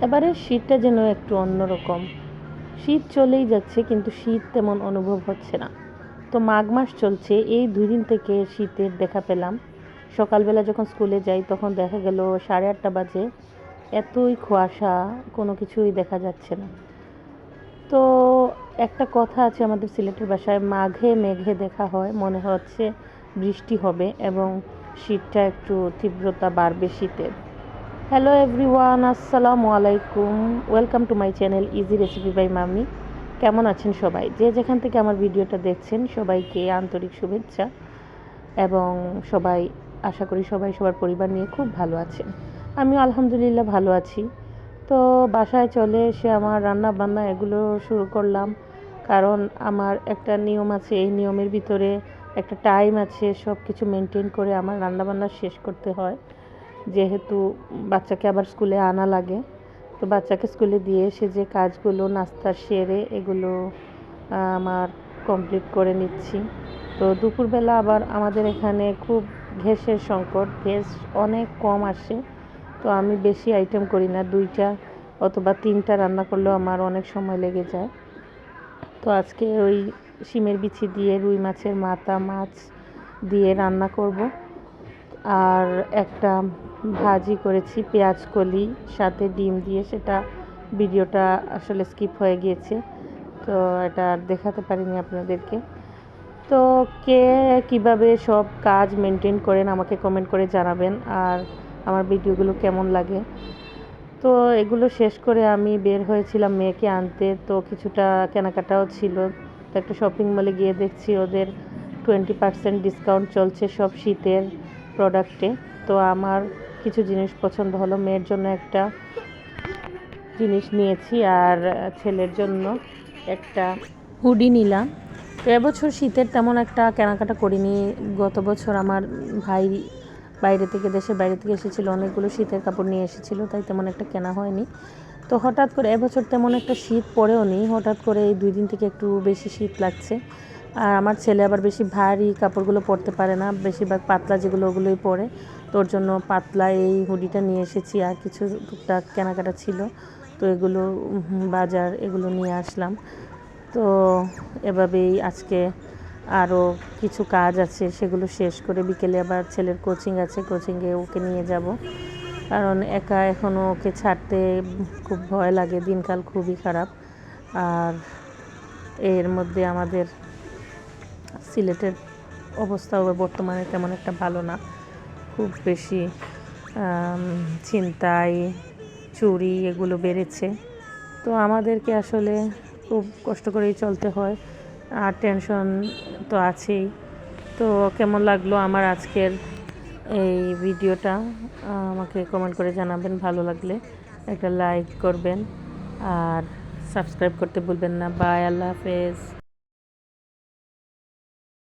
এবারে শীতটা যেন একটু অন্যরকম। শীত চলেই যাচ্ছে, কিন্তু শীত তেমন অনুভব হচ্ছে না। তো মাঘ মাস চলছে, এই দুই দিন থেকে শীতের দেখা পেলাম। সকালবেলা যখন স্কুলে যাই, তখন দেখা গেল সাড়ে আটটা বাজে। এতই কুয়াশা, কোনো কিছুই দেখা যাচ্ছে না। তো একটা কথা আছে আমাদের সিলেটের বাসায়, মাঘে মেঘে দেখা হয়, মনে হচ্ছে বৃষ্টি হবে এবং শীতটা একটু তীব্রতা বাড়বে শীতের। হ্যালো এভরিওয়ান আসসালামু আলাইকুম welcome to my channel easy recipe by মামি কেমন আছেন সবাই? যে যেখান থেকে আমার ভিডিওটা দেখছেন, সবাইকে আন্তরিক শুভেচ্ছা এবং সবাই, আশা করি সবাই সবার পরিবার নিয়ে খুব ভালো আছেন। আমিও আলহামদুলিল্লাহ ভালো আছি। তো বাসায় চলে এসে আমার রান্না বান্না এগুলো শুরু করলাম। কারণ আমার একটা নিয়ম আছে, এই নিয়মের ভিতরে একটা টাইম আছে সব কিছু মেনটেন করে আমার রান্নাবান্না শেষ করতে হয়। যেহেতু বাচ্চাকে আবার স্কুলে আনা লাগে, তো বাচ্চাকে স্কুলে দিয়ে এসে যে কাজগুলো, নাস্তা, সেরে এগুলো আমার কমপ্লিট করে নিচ্ছি। তো দুপুরবেলা আবার আমাদের এখানে খুব গ্যাসের সংকট, গ্যাস অনেক কম আসে, তো আমি বেশি আইটেম করি না, দুইটা অথবা তিনটা রান্না করলেও আমার অনেক সময় লেগে যায়। তো আজকে ওই শিমের বিচি দিয়ে রুই মাছের মাথা মাছ দিয়ে রান্না করব। আর একটা ভাজি করেছি, পেঁয়াজ কলি, সাথে ডিম দিয়ে সেটা ভিডিওটা আসলে স্কিপ হয়ে গিয়েছে। তো এটা আর দেখাতে পারিনি আপনাদেরকে। তো কে কীভাবে সব কাজ মেনটেন করেন আমাকে কমেন্ট করে জানাবেন আর আমার ভিডিওগুলো কেমন লাগে। তো এগুলো শেষ করে আমি বের হয়েছিলাম মেয়েকে আনতে, তো কিছুটা কেনাকাটাও ছিল। তো একটা শপিং মলে গিয়ে দেখছি ওদের টোয়েন্টি পার্সেন্ট ডিসকাউন্ট চলছে সব শীতের প্রোডাক্টে তো আমার কিছু জিনিস পছন্দ হলো, মেয়ের জন্য একটা জিনিস নিয়েছি আর ছেলের জন্য একটা হুডি নিলাম। তো এবছর শীতের তেমন একটা কেনাকাটা করিনি। গত বছর আমার ভাই বাইরে থেকে, দেশের বাইরে থেকে এসেছিল, অনেকগুলো শীতের কাপড় নিয়ে এসেছিল, তাই তেমন একটা কেনা হয়নি। তো হঠাৎ করে এবছর তেমন একটা শীত পড়েও নি, হঠাৎ করে এই দুই দিন থেকে একটু বেশি শীত লাগছে। আর আমার ছেলে আবার বেশি ভারী কাপড়গুলো পরতে পারে না, বেশিরভাগ পাতলা যেগুলো ওগুলোই পরে। তোর জন্য পাতলা এই হুডিটা নিয়ে এসেছি আর কিছু টুকটাক কেনাকাটা ছিল। তো এগুলো বাজার এগুলো নিয়ে আসলাম। তো এভাবেই আজকে আরও কিছু কাজ আছে, সেগুলো শেষ করে বিকেলে আবার ছেলের কোচিং আছে কোচিংয়ে ওকে নিয়ে যাব। কারণ একা এখনও ওকে ছাড়তে খুব ভয় লাগে, দিনকাল খুবই খারাপ। আর এর মধ্যে আমাদের সিলেটের অবস্থাও বর্তমানে তেমন একটা ভালো না। খুব বেশি ছিনতাই, চুরি এগুলো বেড়েছে। তো আমাদেরকে আসলে খুব কষ্ট করেই চলতে হয়, আর টেনশন তো আছেই। তো কেমন লাগল আমার আজকের এই ভিডিওটা? আমাকে কমেন্ট করে জানাবেন, ভালো লাগলে একটা লাইক করবেন, আর সাবস্ক্রাইব করতে ভুলবেন না। বাই আল্লাহ হাফেজ।